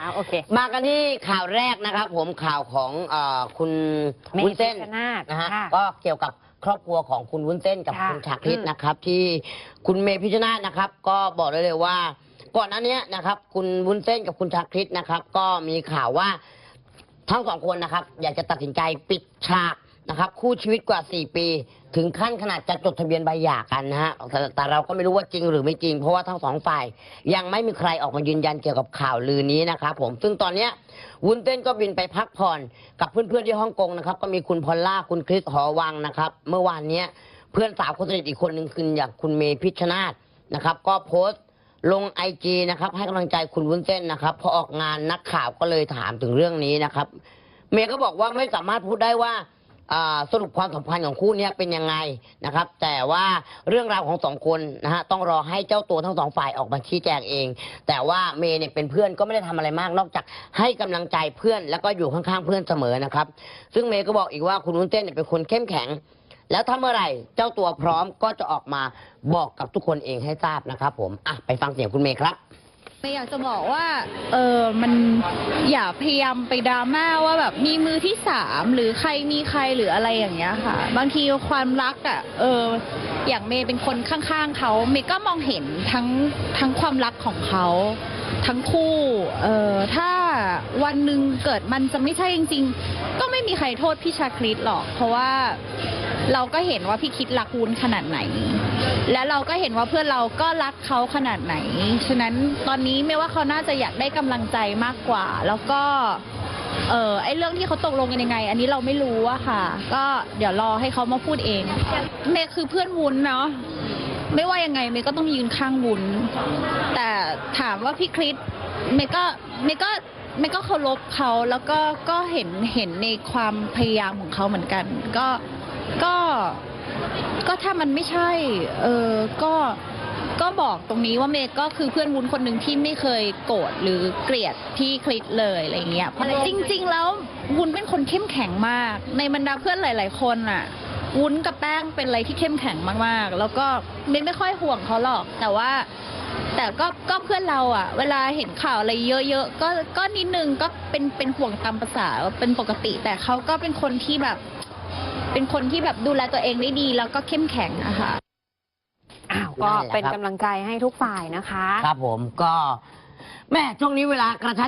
อ่าโอเค มากันที่ข่าวแรกนะครับ ผมข่าวของเออคุณเมย์วุ้นเส้นพิชชนาธิ์นะฮะค่ะก็เกี่ยวกับครอบครัวของคุณวุ้นเส้นกับค่ะคุณชาคริตอืม นะครับ ที่คุณเมย์พิชชนาธิ์นะครับ ก็บอกได้เลยว่า ก่อนหน้านี้นะครับ คุณวุ้นเส้นกับคุณชาคริตนะครับ ก็มีข่าวว่าทั้งสองคนนะครับ อยากจะตัดสินใจปิดฉาก นะครับ คู่ชีวิตกว่า 4 ปี ถึงขั้นขนาดจะจดทะเบียนใบหย่ากันนะฮะแต่แต่เราก็ไม่รู้ว่าจริงหรือไม่จริง เพราะว่าทั้งสองฝ่าย ยังไม่มีใครออกมายืนยันเกี่ยวกับข่าวลือนี้นะครับผมซึ่งตอนเนี้ยวุ้นเต้นก็บินไปพักผ่อนกับเพื่อนๆที่ฮ่องกงนะครับก็มีคุณพอลล่าคุณคริสหอวังนะครับ เมื่อวานเนี้ยเพื่อนสาวคนสนิทอีกคนหนึ่งคืออย่างคุณเมพิชชนาธนะครับ ก็โพสต์ลงไอจีนะครับให้กำลังใจคุณวุ้นเส้นนะครับพอออกงานนักข่าวก็เลยถามถึงเรื่องนี้นะครับ เมย์ก็บอกว่าไม่สามารถพูดได้ว่าอ่า สรุปความสัมพันธ์ของคู่นี้เป็นยังไงนะครับ แต่ว่าเรื่องราวของสองคนนะฮะต้องรอให้เจ้าตัวทั้งสองฝ่ายออกมาชี้แจงเอง แต่ว่าเมย์เนี่ยเป็นเพื่อนก็ไม่ได้ทำอะไรมากนอกจากให้กำลังใจเพื่อนแล้วก็อยู่ข้างๆเพื่อนเสมอนะครับ ซึ่งเมย์ก็บอกอีกว่าคุณวุ้นเส้นเนี่ยเป็นคนเข้มแข็ง แล้วถ้าเมื่อไหร่เจ้าตัวพร้อมก็จะออกมาบอกกับทุกคนเองให้ทราบนะครับ ผมอะไปฟังเสียงคุณเมย์ครับ อยากจะบอกว่าเออมันอย่าพยายามไปดราม่าว่าแบบมีมือที่สามหรือใครมีใครหรืออะไรอย่างเงี้ยค่ะ บางทีความรักอะเอออย่างเมย์เป็นคนข้างๆเขาเมย์ก็มองเห็นทั้งทั้งความรักของเขาทั้งคู่เออถ้าวันหนึ่งเกิดมันจะไม่ใช่จริง ๆ ก็ไม่มีใครโทษพี่ชาคริตหรอก เพราะว่า เราก็เห็นว่าพี่คิดรักวุ้นขนาดไหน และเราก็เห็นว่าเพื่อนเราก็รักเขาขนาดไหน ฉะนั้นตอนนี้ไม่ว่าเขาน่าจะอยากได้กำลังใจมากกว่า แล้วก็เออไอเรื่องที่เขาตกลงกันยังไง อันนี้เราไม่รู้อะค่ะ ก็เดี๋ยวรอให้เขามาพูดเองเมย์คือเพื่อนวุ้นเนาะไม่ว่ายังไงเมย์ก็ต้องยืนข้างวุ้นแต่ถามว่าพี่คริสเมย์ก็เมย์ก็เมย์ก็เคารพเขาแล้วก็ก็เห็นเห็นในความพยายามของเขาเหมือนกัน ก็ ก็ก็ถ้ามันไม่ใช่เออก็ก็บอกตรงนี้ว่าเมย์ก็คือเพื่อนวุ้นคนหนึ่งที่ไม่เคยโกรธหรือเกลียดพี่คลิตเลยอะไรเงี้ยเพราะจริง ๆ แล้ววุ้นเป็นคนเข้มแข็งมาก ในบรรดาเพื่อนหลาย ๆ คนอะวุ้นกับแป้งเป็นอะไรที่เข้มแข็งมากๆ แล้วก็เมย์ไม่ค่อยห่วงเขาหรอก แต่ว่า แต่ก็ก็เพื่อนเราอะเวลาเห็นข่าวอะไรเยอะๆก็ก็นิดนึงก็เป็นเป็นห่วงตามภาษาเป็นปกติ แต่เขาก็เป็นคนที่แบบ เป็นคนที่แบบดูแลตัวเองได้ดี แล้วก็เข้มแข็งอะค่ะ อ้าวก็เป็นกำลังใจให้ทุกฝ่ายนะคะ ครับผมก็แม่ช่วงนี้เวลากระชั้น